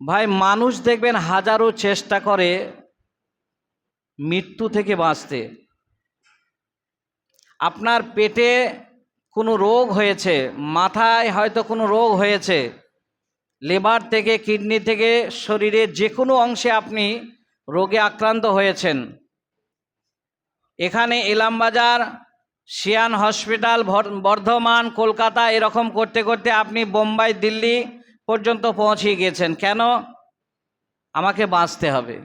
ভাই, মানুষ দেখবেন হাজারো চেষ্টা করে মৃত্যু থেকে বাঁচতে। আপনার পেটে কোনো রোগ হয়েছে, মাথায় হয়তো কোনো রোগ হয়েছে লেবার থেকে, কিডনি থেকে, শরীরের যে কোনো অংশে আপনি রোগে আক্রান্ত হয়েছেন। এখানে ইলামবাজার শিয়ান হসপিটাল বর্ধমান, কলকাতা এরকম করতে করতে আপনি বোম্বাই, দিল্লি পর্যন্ত পৌঁছে গিয়েছেন। কেন? আমাকে বাঁচতে হবে।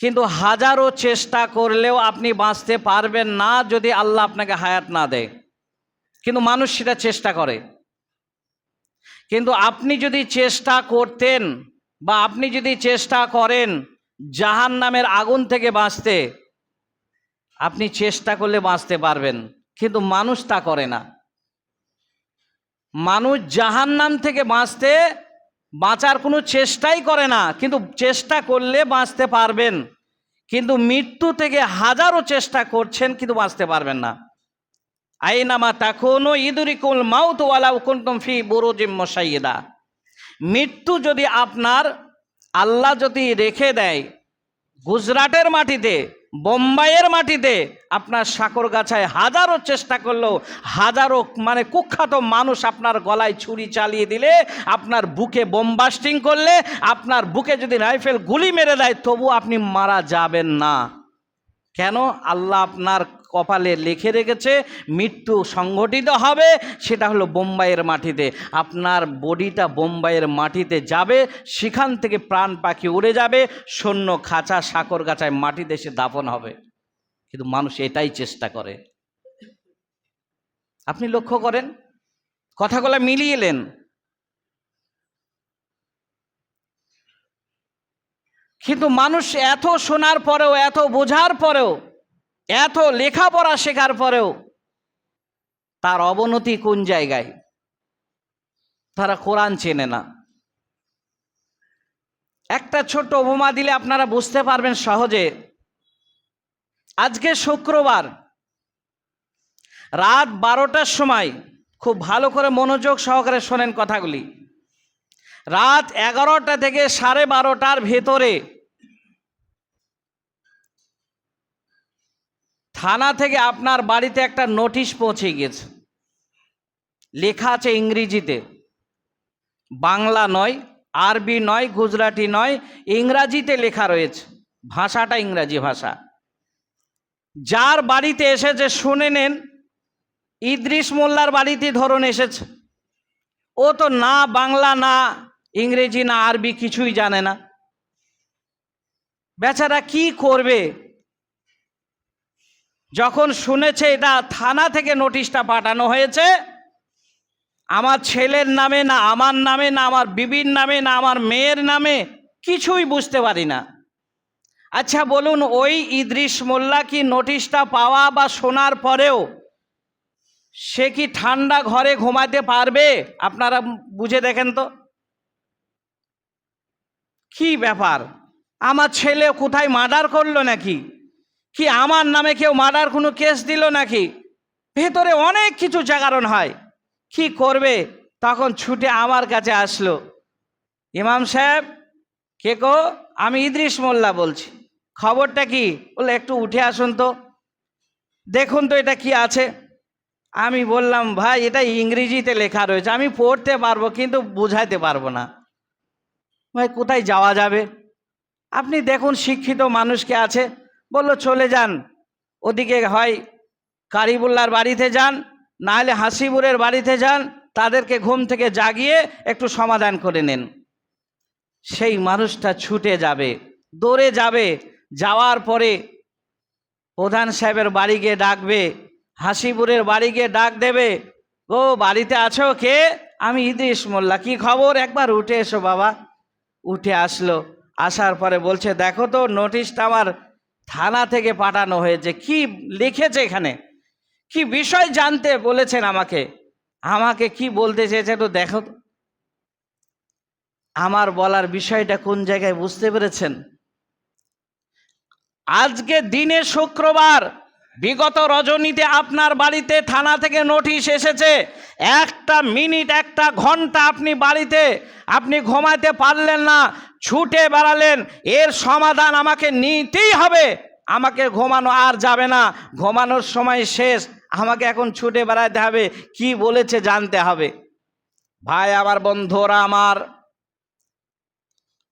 কিন্তু হাজারো চেষ্টা করলেও আপনি বাঁচতে পারবেন না যদি আল্লাহ আপনাকে হায়াত না দেয়। কিন্তু মানুষ সেটা চেষ্টা করে। কিন্তু আপনি যদি চেষ্টা করতেন বা আপনি যদি চেষ্টা করেন জাহান নামের আগুন থেকে বাঁচতে, আপনি চেষ্টা করলে বাঁচতে পারবেন। কিন্তু মানুষ তা করে না। মানুষ জাহান্নাম থেকে বাঁচতে, বাঁচার কোনো চেষ্টাই করে না, কিন্তু চেষ্টা করলে বাঁচতে পারবেন। কিন্তু মৃত্যু থেকে হাজারো চেষ্টা করছেন, কিন্তু বাঁচতে পারবেন না। আইনামা তাকুনু ইদুরিকুল মাউত ওয়ালাউ কুনতুম ফি বুরুজিম মুশাইয়্যিদা মৃত্যু যদি আপনার, আল্লাহ যদি রেখে দেয়, গুজরাটের মাটিতে বোম্বাইয়ের মাটিতে আপনার সাকর গাছায় হাজারো চেষ্টা করল হাজারো মানে কুখ্যাত মানুষ আপনার গলায় ছুরি চালিয়ে দিলে, আপনার বুকে বোমবাস্টিং করলে, আপনার বুকে যদি রাইফেল গুলি মেরে দেয় তবু আপনি মারা যাবেন না। কেন? আল্লাহ আপনার কপালে লিখে রেখেছে, মৃত্যু সংঘটিত হবে, সেটা হলো বোম্বাইয়ের মাটিতে। আপনার বডিটা বোম্বাইয়ের মাটিতে যাবে, সেখান থেকে প্রাণ পাখি উড়ে যাবে, সৈন্য খাঁচা, সাকর গাছায় মাটিতে এসে দাফন হবে। কিন্তু মানুষ এটাই চেষ্টা করে। আপনি লক্ষ্য করেন, কথাগুলো মিলিয়ে এলেন কিন্তু মানুষ এত শোনার পরেও, এত বোঝার পরেও এত লেখাপড়া শেখার পরেও তার অবনতি কোন জায়গায়? তারা কোরআন চেনে না। একটা ছোট্ট উপমা দিলে আপনারা বুঝতে পারবেন সহজে। আজকে শুক্রবার, রাত বারোটার সময় খুব ভালো করে মনোযোগ সহকারে শোনেন কথাগুলি। রাত এগারোটা থেকে সাড়ে বারোটার ভেতরে থানা থেকে আপনার বাড়িতে একটা নোটিশ পৌঁছে গিয়েছে। লেখা আছে ইংরেজিতে। বাংলা নয়, আরবি নয়, গুজরাটি নয়, ইংরাজিতে লেখা রয়েছে। ভাষাটা ইংরাজি ভাষা। যার বাড়িতে এসেছে, শুনে নেন। ইদ্রিস মোল্লার বাড়িতে ধরুন এসেছে। ও তো না বাংলা, না ইংরেজি, না আরবি কিছুই জানে না। বেচারা কি করবে? যখন শুনেছে এটা থানা থেকে নোটিশটা পাঠানো হয়েছে, আমার ছেলের নামে না, আমার নামে না, আমার বিবির নামে না, আমার মেয়ের নামে কিছুই বুঝতে পারি না। আচ্ছা বলুন, ওই ইদ্রিস মোল্লা কি নোটিশটা পাওয়া বা শোনার পরেও সে কি ঠান্ডা ঘরে ঘুমাতে পারবে? আপনারা বুঝে দেখেন তো। কি ব্যাপার? আমার ছেলে কোথায় মার্ডার করল নাকি? কি আমার নামে কেউ মার্ডার কোনো কেস দিল নাকি? ভেতরে অনেক কিছু জাগরণ হয়। কি করবে? তখন ছুটে আমার কাছে আসলো। ইমাম সাহেব, কে কো আমি ইদ্রিস মোল্লা বলছি। খবরটা কি? বলে, একটু উঠে আসুন তো। দেখুন তো এটা কি আছে। আমি বললাম, ভাই, এটা ইংরেজিতে লেখা রয়েছে। আমি পড়তে পারব, কিন্তু বুঝাইতে পারব না। ভাই, কোথায় যাওয়া যাবে? আপনি দেখুন, শিক্ষিত মানুষকে আছে। বলল, চলে যান। ওদিকে হয় কারিবুল্লার বাড়িতে যান না হলে হাসিবুরের বাড়িতে যান, তাদেরকে ঘুম থেকে জাগিয়ে একটু সমাধান করে নেন। সেই মানুষটা ছুটে যাবে, দৌড়ে যাবে। যাওয়ার পরে প্রধান সাহেবের বাড়ি গিয়ে ডাকবে হাসিপুরের বাড়ি গিয়ে ডাক দেবে, ও, বাড়িতে আছো কে? আমি ইদ্রিস মোল্লা, কি খবর? একবার উঠে এসো বাবা। উঠে আসলো, আসার পরে বলছে, দেখো তো নোটিশটা আমার থানা থেকে পাঠানো হয়েছে। কি লিখেছে এখানে? কি বিষয় জানতে বলেছেন আমাকে? আমাকে কি বলতে চেয়েছে একটু দেখো আমার বলার বিষয়টা কোন জায়গায় বুঝতে পেরেছেন? আজকে দিনে শুক্রবার, বিগত রজনীতে আপনার বাড়িতে থানা থেকে নোটিশ এসেছে। একটা মিনিট, একটা ঘণ্টা আপনি বাড়িতে, আপনি ঘুমাতে পারলেন না। ছুটে বেড়ালেন, এর সমাধান আমাকে নিতেই হবে। আমাকে ঘুমানো আর যাবে না। ঘুমানোর সময় শেষ। আমাকে এখন ছুটে বেড়াতে হবে। কি বলেছে জানতে হবে। ভাই, আমার বন্ধুরা আমার,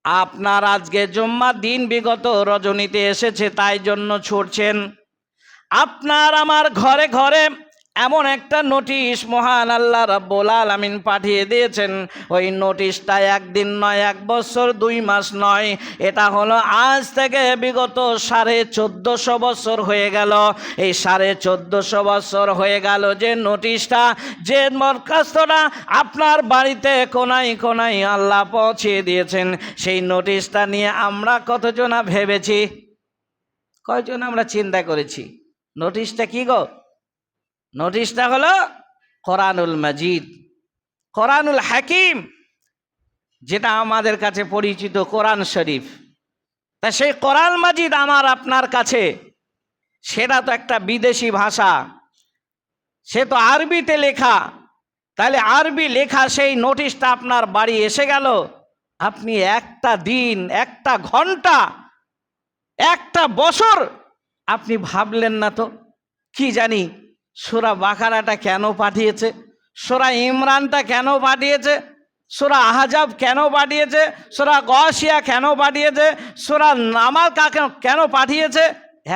আপনার আজকে জুম্মার দিন বিগত রজনীতে এসেছে, তাই জন্য ছুটছেন। আপনার আমার ঘরে ঘরে এমন একটা নোটিশ মহান আল্লাহ রাব্বুল আলামিন পাঠিয়ে দিয়েছেন। ওই নোটিশটা একদিন নয়, এক বছর, দুই মাস নয়। এটা হলো আজ থেকে বিগত সাড়ে চোদ্দোশো বছর হয়ে গেল। এই সাড়ে চোদ্দোশো বছর হয়ে গেল যে নোটিশটা, যে দরখাস্তটা আপনার বাড়িতে কোনাই কোনাই আল্লাহ পৌঁছিয়ে দিয়েছেন। সেই নোটিশটা নিয়ে আমরা কতজনা ভেবেছি? কয়জন আমরা চিন্তা করেছি? নোটিশটা কি গো? নোটিশটা হলো কোরআনুল মাজিদ। কোরআনুল হাকিম, যেটা আমাদের কাছে পরিচিত কোরআন শরীফ। তা সেই কোরআন মাজিদ আমার আপনার কাছে। সেটা তো একটা বিদেশি ভাষা। সে তো আরবিতে লেখা। তাহলে আরবি লেখা সেই নোটিশটা আপনার বাড়ি এসে গেল। আপনি একটা দিন, একটা ঘণ্টা, একটা বছর আপনি ভাবলেন না তো? কি জানি? সোরা বাকারাটা কেন পাঠিয়েছে? সোরা ইমরানটা কেন পাঠিয়েছে? সোরা আহাজাব কেন পাঠিয়েছে? সোরা গসিয়া কেন পাঠিয়েছে? সোরা নামাল কাকে কেন পাঠিয়েছে?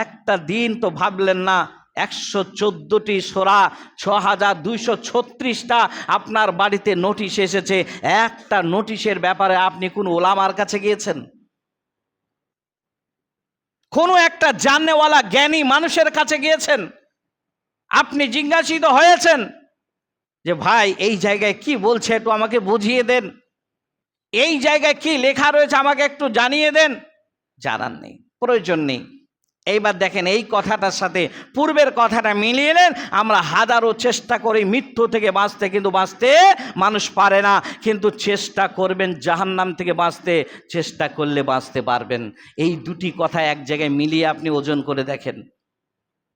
একটা দিন তো ভাবলেন না, একশো চোদ্দোটি সোরা ছ হাজার দুইশো ছত্রিশটা আপনার বাড়িতে নোটিশ এসেছে। একটা নোটিশের ব্যাপারে আপনি কোন ওলামার কাছে গিয়েছেন? কোনো একটা জাননেওয়ালা জ্ঞানী মানুষের কাছে গিয়েছেন? আপনি জিজ্ঞাসিত হয়েছেন যে, ভাই, এই জায়গায় কি বলছে একটু আমাকে বুঝিয়ে দেন। এই জায়গায় কি লেখা রয়েছে আমাকে একটু জানিয়ে দেন। জানার নেই, প্রয়োজন নেই। এইবার দেখেন এই কথাটার সাথে পূর্বের কথাটা মিলিয়ে নেন, আমরা হাজারো চেষ্টা করি মৃত্যু থেকে বাঁচতে, কিন্তু বাঁচতে মানুষ পারে না। কিন্তু চেষ্টা করবেন জাহান্নাম থেকে বাঁচতে, চেষ্টা করলে বাঁচতে পারবেন। এই দুটি কথা এক জায়গায় মিলিয়ে আপনি ওজন করে দেখেন।